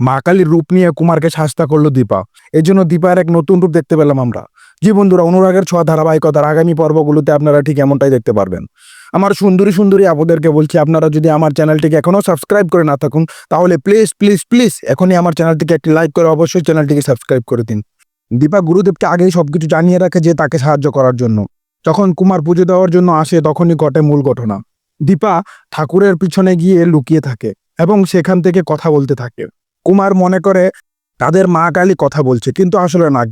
মা কালীর রূপ নিয়ে কুমারকে শাস্তা করল দীপা। এই জন্য দীপার এক নতুন রূপ দেখতে পেলাম আমরা। জি বন্ধুরা, অনুরাগের ছোঁয়া ধারাবাহিকতার আগামী পর্বগুলোতে আপনারা ঠিক এমনটাই দেখতে পারবেন। আমার সুন্দরী সুন্দরী আপুদেরকে বলছি, আপনারা যদি আমার চ্যানেলটিকে এখনও সাবস্ক্রাইব করে না থাকুন, তাহলে প্লিজ প্লিজ প্লিজ এখনই আমার চ্যানেলটিকে একটি লাইক করে অবশ্যই চ্যানেলটিকে সাবস্ক্রাইব করে দিন। দীপা গুরুদেবকে আগেই সবকিছু জানিয়ে রাখে যে তাকে সাহায্য করার জন্য। যখন কুমার পুজো দেওয়ার জন্য আসে, তখনই ঘটে মূল ঘটনা। দীপা ঠাকুরের পিছনে গিয়ে লুকিয়ে থাকে এবং সেখান থেকে কথা বলতে থাকে। কুমার মনে করে, তাদের মা কালী কথা বলছে। কিন্তু আসলে না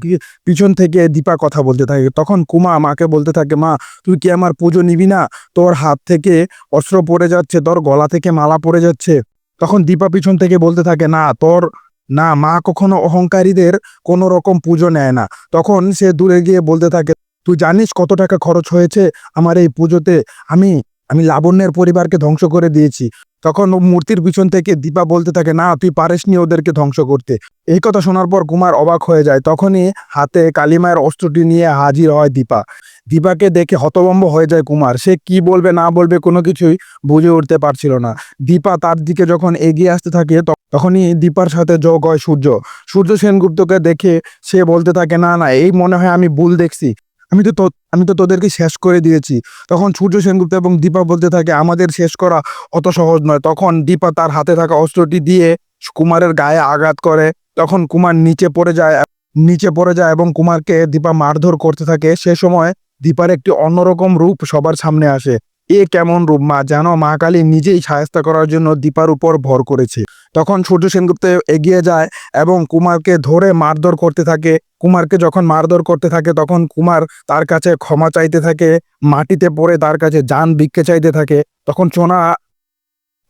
পিছন থেকে দীপা কথা বলতে থাকে। তখন কুমা মাকে বলতে থাকে, মা, তুই কি আমার পুজো নিবি না? তোর হাত থেকে অস্ত্র পড়ে যাচ্ছে, তোর গলা থেকে মালা পড়ে যাচ্ছে। তখন দীপা পিছন থেকে বলতে থাকে, না, তোর, না, মা কখনো অহংকারীদের কোনো রকম পুজো নেয় না। তখন সে দূরে গিয়ে বলতে থাকে, তুই জানিস কত টাকা খরচ হয়েছে আমার এই পুজোতে? আমি আমি লাবণ্যের পরিবারকে ধ্বংস করে দিয়েছি। তখন মূর্তির পিছন থেকে দীপা বলতে থাকে, না, তুই পারিসনি ওদেরকে ধ্বংস করতে। এই কথা শোনার পর কুমার অবাক হয়ে যায়। তখনই হাতে কালিমায়ের অস্ত্রটি নিয়ে হাজির হয় দীপা। দীপাকে দেখে হতভম্ব হয়ে যায় কুমার। সে কি বলবে, না বলবে কোনো কিছুই বুঝে উঠতে পারছিল না। দীপা তার দিকে যখন এগিয়ে আসতে থাকে তখনই দীপার সাথে যোগ হয় সূর্য। সূর্য সেনগুপ্তকে দেখে সে বলতে থাকে, না না, এই মনে হয় আমি ভুল দেখছি। আমি তো আমি তো তোদেরকে শেষ করে দিয়েছি। তখন সূর্য সেনগুপ্ত এবং দীপা বলতে থাকে, আমাদের শেষ করা অত সহজ নয়। তখন দীপা তার হাতে থাকা অস্ত্রটি দিয়ে কুমারের গায়ে আঘাত করে। তখন কুমার নিচে পড়ে যায়, নিচে পড়ে যায় এবং কুমারকে দীপা মারধর করতে থাকে। সে সময় দীপার একটি অন্যরকম রূপ সবার সামনে আসে। এ কেমন রূপ? মা যেন মা কালী নিজেই সায়স্তা করার জন্য দীপার উপর ভর করেছে। তখন সূর্য সেনগুপ্ত এগিয়ে যায় এবং কুমারকে ধরে মারধর করতে থাকে। কুমারকে যখন মারধর করতে থাকে, তখন কুমার তার কাছে ক্ষমা চাইতে থাকে, মাটিতে পড়ে তার কাছে যান ভিক্ষে চাইতে থাকে। তখন সোনা,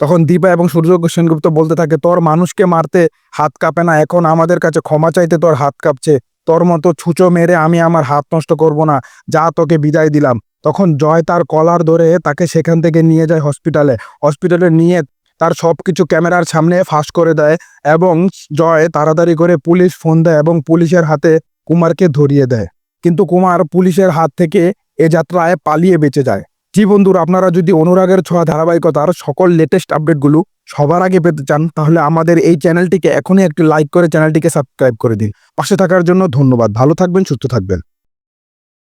তখন দীপা এবং সূর্য সেনগুপ্ত বলতে থাকে, তোর মানুষকে মারতে হাত কাঁপে না, এখন আমাদের কাছে ক্ষমা চাইতে তোর হাত কাঁপছে। তোর মতো ছুঁচো মেরে আমি আমার হাত নষ্ট করব না, যা তোকে বিদায় দিলাম। তখন জয় তার কলার ধরে তাকে সেখান থেকে নিয়ে যায় হসপিটালে। হসপিটালে নিয়ে তার সব কিছু ক্যামেরার সামনে ফাঁস করে দেয় এবং জয় তাড়াতাড়ি করে পুলিশ ফোন দেয় এবং পুলিশের হাতে কুমারকে ধরিয়ে দেয়। কিন্তু কুমার পুলিশের হাত থেকে এ যাত্রায় পালিয়ে বেঁচে যায়। জি বন্ধুরা, আপনারা যদি অনুরাগের ছোঁয়া ধারাবাহিকতার সকল লেটেস্ট আপডেটগুলো সবার আগে পেতে চান, তাহলে আমাদের এই চ্যানেলটিকে এখনই একটু লাইক করে চ্যানেলটিকে সাবস্ক্রাইব করে দিন। পাশে থাকার জন্য ধন্যবাদ। ভালো থাকবেন, সুস্থ থাকবেন।